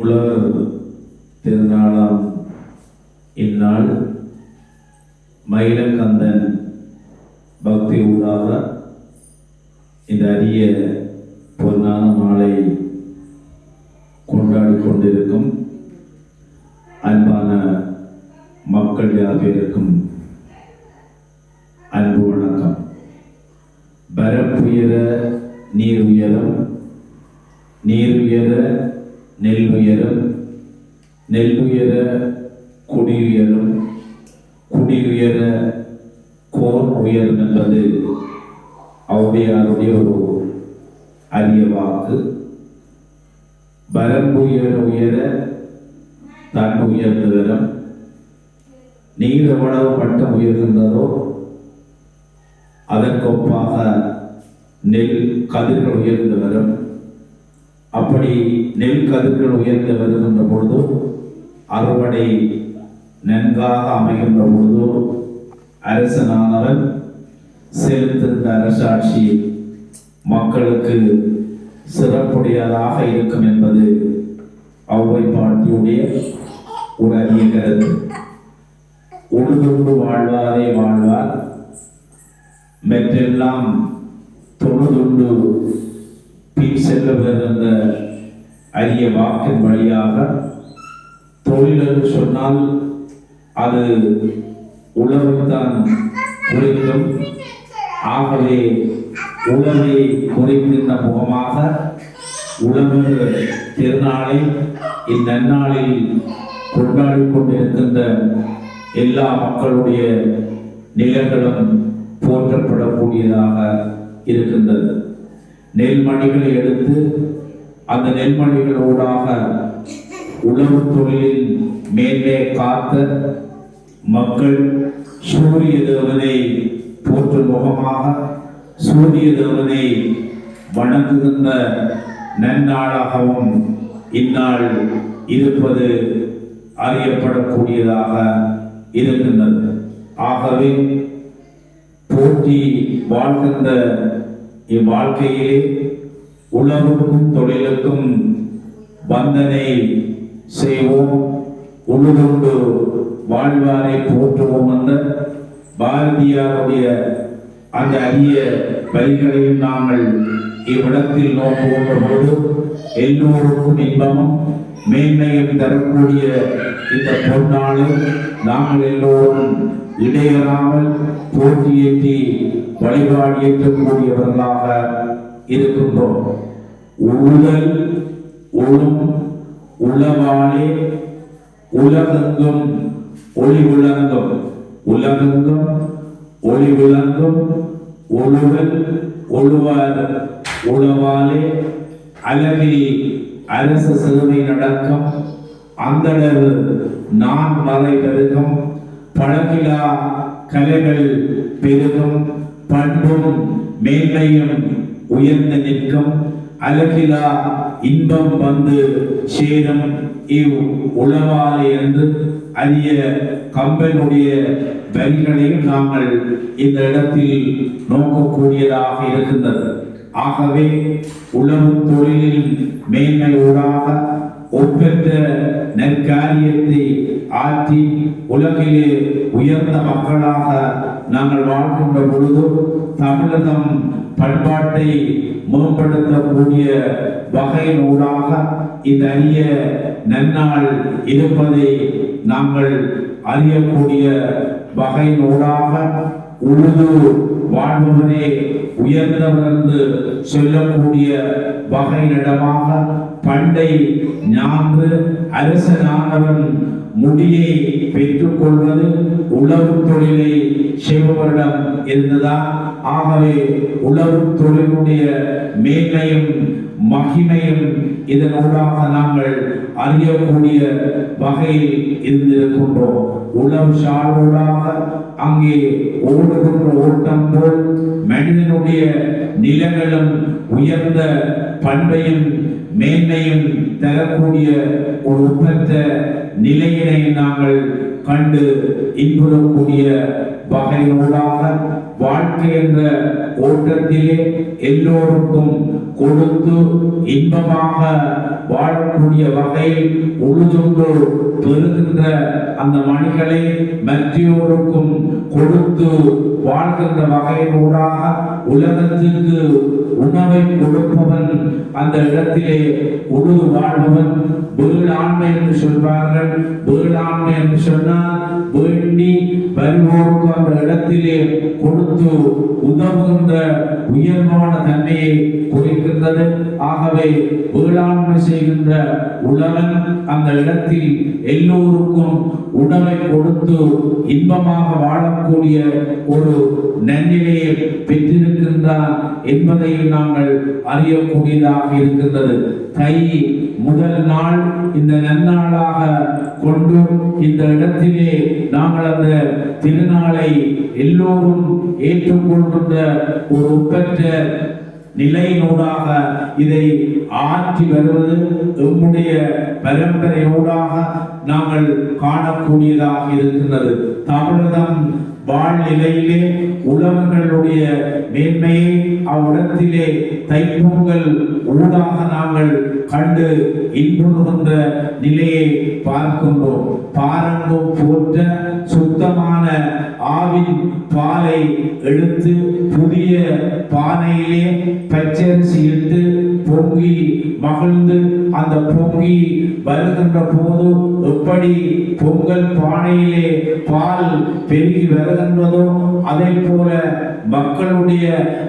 உழவர் திருநாளாம். இந்நாள் மயிலக்கந்தன் பக்தி ஊடாக இந்த அரிய பொன்னான நாளை கொண்டாடி கொண்டிருக்கும் அன்பான மக்கள் யாவருக்கும் அன்பு வணக்கம். பரப்புயர நீர் உயரம் நீர் உயர நெல் உயரும் நெல் உயர குடி உயரும் குடி உயர கோர் உயரும் என்பது ஔவையாருடைய ஒரு அரிய வாக்கு. வரம்பு உயர உயர தன் உயர்ந்து வரும் நீர் எவ்வளவு பட்டம் உயர்கின்றதோ அதற்கொப்பாக நெல் கதிர்கள் உயர்ந்து வரும் அப்படி நெல் கதிர்கள் உயர்ந்து வருகின்ற பொழுதோ அறுவடை நன்காக அமைகின்ற பொழுதோ அரசனானவன் செலுத்துகின்ற அரசாட்சி மக்களுக்கு சிறப்புடையதாக இருக்கும் என்பது அவ்வை பாட்டியுடைய ஒரு அரிய கருத்து. உழுதுண்டு வாழ்வாரே வாழ்வார். மெற்றெல்லாம் தொழுதுண்டு செல்லுவர் அந்த அரிய வாக்கின் வழியாக தொழில் என்று சொன்னால் அது உழவுதான் குறிக்கும் ஆகவே உழவை குறிக்கின்ற முகமாக உழவு திருநாளை இந்நன்னாளில் கொண்டாடி கொண்டிருக்கின்ற எல்லா மக்களுடைய நிலங்களும் போற்றப்படக்கூடியதாக இருக்கின்றது. நெல்மணிகளை எடுத்து அந்த நெல்மணிகளூடாக உழவு தொழிலின் மேலே காத்த மக்கள் சூரிய தேவனை போற்றும் முகமாக சூரிய தேவனை வணங்குகின்ற நன்னாளாகவும் இந்நாள் இருப்பது அறியப்படக்கூடியதாக இருக்கின்றது. ஆகவே போற்றி வாழ்கின்ற இவ்வாழ்க்கையிலே உழவுக்கும் தொழிலுக்கும் வந்தனை செய்வோம். உழுதுண்டு வாழ்வாரை போற்றுவோம் என்ற பாரதியாருடைய அந்த அரிய வரிகளையும் நாங்கள் இவ்விடத்தில் நோக்குகின்ற போது எல்லோருக்கும் இன்பமும் மேன்மையும் தரக்கூடிய இந்த பொன்னாளில் நாங்கள் எல்லோரும் இடையறாமல் போட்டியேற்றி வழிபாடு ஏற்றக்கூடியவர்களாக இருக்கின்றோம். உடல் உளும் உளவாளே உலகெங்கும் ஒளி விளங்கும். உலகெங்கும் ஒளி விளங்கும். ஒழுவல் ஒழுவார் உளவாலே அழகில் அரச சேவை நடக்கும். அந்தளவு நான் வரை பெருகும். பழகிலா கலைகள் பெருகும் பண்பும் மேன்மையும் உயர்ந்து நிற்கும். அழகிலா இன்பம் வந்து சேரும். இவ் உளவாலே என்று அரிய கம்பனுடைய வரிகளையும் நாங்கள் இந்த இடத்தில் நோக்கக்கூடியதாக இருக்கின்றது. ஆகவே உளவு தொழிலில் மேன்மையோடாக ஒப்பற்ற நற்காரியத்தை ஆற்றி உலகிலே உயர்ந்த மக்களாக நாங்கள் வாழ்கின்ற பொழுதும் தமிழகம் பண்பாட்டை மேம்படுத்தக்கூடிய வகையினூடாக இந்த அரிய நன்னாள் இருப்பதை நாங்கள் அறியக்கூடிய வகையினூடாக உழுது வாழ்பவரே உயர்ந்தவர் என்று சொல்லக்கூடிய வகையிடமாக பண்டை ஞான்று அரசனானவன் முடியை பெற்றுக்கொள்வது உழவு தொழிலை செய்பவரிடம் இருந்ததா? ஆகவே உழவு தொழிலுடைய மேன்மையும் மகிமையும் இதனூடாக நாங்கள் அறியக்கூடிய வகையில் இருந்திருக்கின்றோம். உளவு சார்பூடாக அங்கே ஓடுகின்ற ஓட்டம் போல் மனிதனுடைய நிலங்களும் உயர்ந்த பண்பையும் மேன்மையும் தரக்கூடிய ஒரு உப்பற்ற நிலையினை நாங்கள் கண்டு இன்புறக்கூடிய வகையினூடாக வாழ்க்கை என்ற ஓட்டத்திலே எல்லோருக்கும் கொடுத்து இன்பமாக வாழக்கூடிய வகையில் உழுதுண்டு பெறுகின்ற அந்த மணிகளை மற்றோருக்கும் கொடுத்து வாழ்கின்ற வகையினூடாக உலகத்திற்கு உணவை கொடுப்பவன் அந்த இடத்திலே உழுது வாழ்பவன் வேளாண்மை என்று சொல்வார்கள். வேளாண்மை என்று சொன்னால் வேண்டி வருவோருக்கு அந்த இடத்திலே கொடுத்து உதவுகின்ற உயர்வான தன்மையை குறிக்கின்றது. ஆகவே வேளாண்மை செய்கின்ற உழவன் அந்த இடத்தில் எல்லோருக்கும் உணவை கொடுத்து இன்பமாக வாழக்கூடிய ஒரு நன்னிலையை பெற்றிருக்கின்றான் என்பதையும் நாங்கள் அறியக்கூடியதாக இருக்கின்றது. கை முதல் நாள் இந்த நன்னாளாக கொண்டு இந்த இடத்திலே நாங்கள் அந்த திருநாளை எல்லோரும் ஏற்றுக்கொள்கின்ற ஒரு ஒப்பற்ற நிலையினூடாக இதை ஆற்றி வருவது எம்முடைய பரம்பரையோடாக நாங்கள் காணக்கூடியதாக இருக்கின்றது. தமிழகம் வாழ்நிலையிலே உழவர்களுடைய மேன்மையை அவ்விடத்திலே தைப்பொங்கல் ஊடாக நாங்கள் கண்டு இன்புறுகின்ற நிலையை பார்க்கின்றோம். பாரங்கும் போற்ற சுத்தமான ஆவின் பாலை எடுத்து புதிய பானையிலே பச்சரிசி இட்டு பொங்கி மகிழ்ந்து அந்த பொங்கி வருகின்ற போது எப்படி பொங்கல் பானையிலே பால் பெருகி வருகின்றதோ அதே போல மக்களுடைய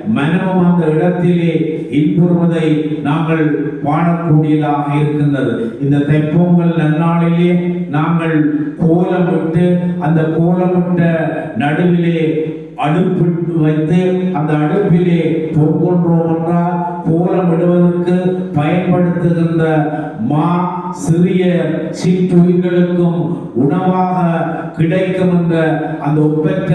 மனமும் அந்த இடத்திலே இன்புறுவதை நாங்கள் காணக்கூடியதாக இருக்கின்றது. இந்த தைப்பொங்கல் நன்னாளிலே நாங்கள் கோலமிட்டு அந்த கோலமிட்ட நடுவிலே அடுப்பிட்டு வைத்து அந்த அடுப்பிலே பொங்கொன்றோம் என்றால் கோலமிடுவதற்கு பயன்படுத்துகின்ற மா சிறிய சிற்றுயிர்களுக்கும் உணவாக கிடைக்கும் என்ற அந்த ஒப்பற்ற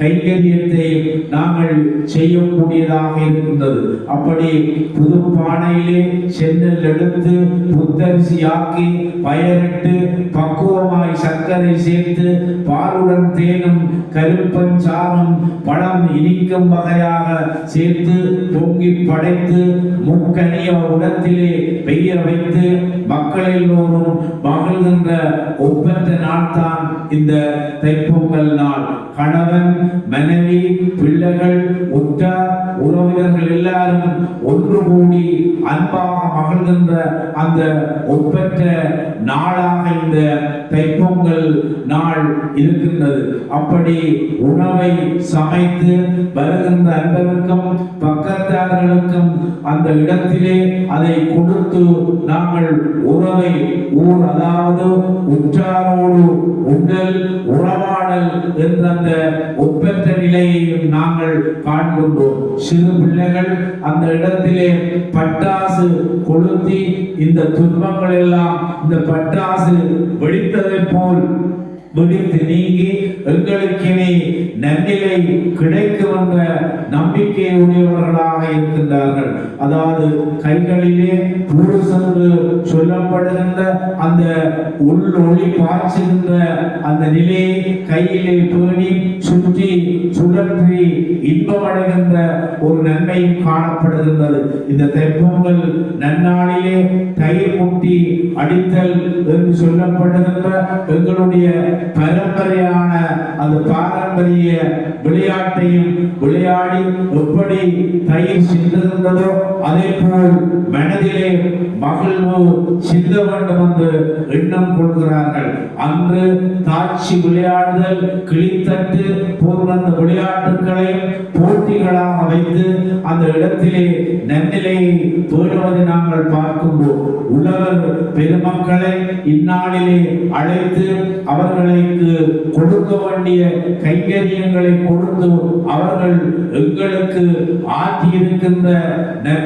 கைங்கரியத்தை நாங்கள் செய்யக்கூடியதாக இருக்கின்றது. அப்படி புது பானையிலே சென்னல் எடுத்து புத்தரிசியாக்கி பயரிட்டு பக்குவமாய் சர்க்கரை சேர்த்து பாலுடன் தேனும் கருப்பஞ்சாரும் பழம் இனிக்கும் வகையாக சேர்த்து பொங்கி படைத்து முக்கனிய உடத்திலே பெய்ய வைத்து மக்கள் எல்லோரும் மகிழ்கின்ற ஒப்பற்ற நாள்தான் இந்த தைப்பொங்கல் நாள். கணவன் மனைவி பிள்ளைகள் உற்றார் உறவினர்கள் எல்லாரும் ஒன்று கூடி அன்பாக மகிழ்கின்ற அந்த ஒப்பற்ற நாளாக இந்த தைப்பொங்கல் நாள் இருக்கின்றது. அப்படி உணவை சமைத்து வருகின்ற அன்பருக்கும் பக்கத்தார்களுக்கும் அந்த இடத்திலே அதை கொடுத்து நாங்கள் உறவை ஊர் அதாவது உற்றாரோடு உண்டல் உறவாடல் என்ற அந்த ஒப்பற்ற நிலையையும் நாங்கள் காண்கின்றோம். சிறு பிள்ளைகள் அந்த இடத்திலே பட்டாசு கொளுத்தி இந்த துன்பங்கள் எல்லாம் இந்த பட்டாசு வெடித்ததைப் போல் வெடித்து நீங்கி எங்களுக்கு நன்னிலை கிடைக்கும் என்ற நம்பிக்கை உடையவர்களாக இருக்கின்றார்கள். அதாவது கைகளிலே புருஷ் என்று சொல்லப்படுகின்ற அந்த உள் ஒளி பாய்ச்சுகின்ற அந்த நிலையை கையிலே பேணி சுற்றி சுழற்றி இன்பமடைகின்ற ஒரு நன்மையும் காணப்படுகின்றது. இந்த தெப்பங்கள் நன்னாளிலே தயிர் முட்டி அடித்தல் என்று சொல்லப்படுகின்ற எங்களுடைய பரம்பரையான அந்த பாரம்பரிய விளையாட்டையும் விளையாடி எப்படி தயிர் சிந்துகின்றதோ அதே போல் மனதிலே மகிழ்வு சிந்த வேண்டும் என்று எண்ணம் கொள்கிறார்கள். அன்று தாட்சி விளையாடுதல் கிளித்தட்டு போன்ற அந்த விளையாட்டுகளை போட்டிகளாக வைத்து அந்த இடத்திலே நன்னிலையை தேடுவதை நாங்கள் பார்க்கும்போது உலக பெருமக்களை இந்நாளிலே அழைத்து அவர்களுக்கு கொடுக்க வேண்டிய கைங்கரியங்களை கொடுத்து அவர்கள் எங்களுக்கு ஆற்றியிருக்கின்ற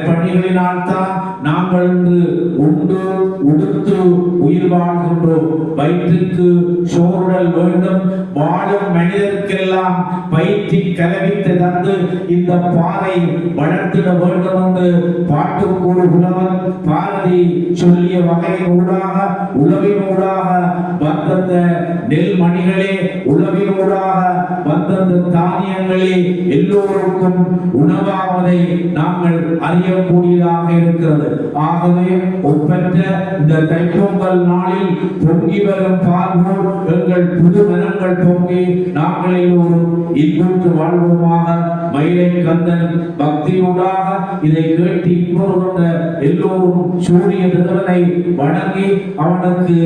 பணிகளினால் தான் நாங்கள் இன்று உண்டு உடுத்து உயிர் வாழ்கின்றோம். வயிற்றுக்கு சோறுடல் வேண்டும். வாழும் மனிதருக்கெல்லாம் பயிற்சி கலவித்து தந்து இந்த பாறை வளர்த்திட வேண்டும் என்று பாட்டுக்கூடு புலவன் பாரதி சொல்லிய வகையின் ஊடாக உழவின் ஊடாக நெல் மணிகளே உழவினூடாக வந்தந்த தானியங்களே எல்லோருக்கும் உணவாவதை நாங்கள் அடையக்கூடியதாக இருக்கிறது. ஆகவே ஒப்பற்ற இந்த தைப்பொங்கல் நாளில் பொங்கி வரும் பார்வோர் எங்கள் புது மனங்கள் பொங்கி நாங்கள் இன்புற்று வாழ்வோமாக. மயிலை கந்தன் பக்தியூடாக இதை கேட்டு இன்புறுகின்ற எல்லோரும் சூரிய தேவனை வணங்கி அவனுக்கு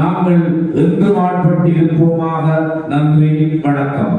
நாங்கள் என்று வாழ்பட்டிருப்போமாக. நன்றி வணக்கம்.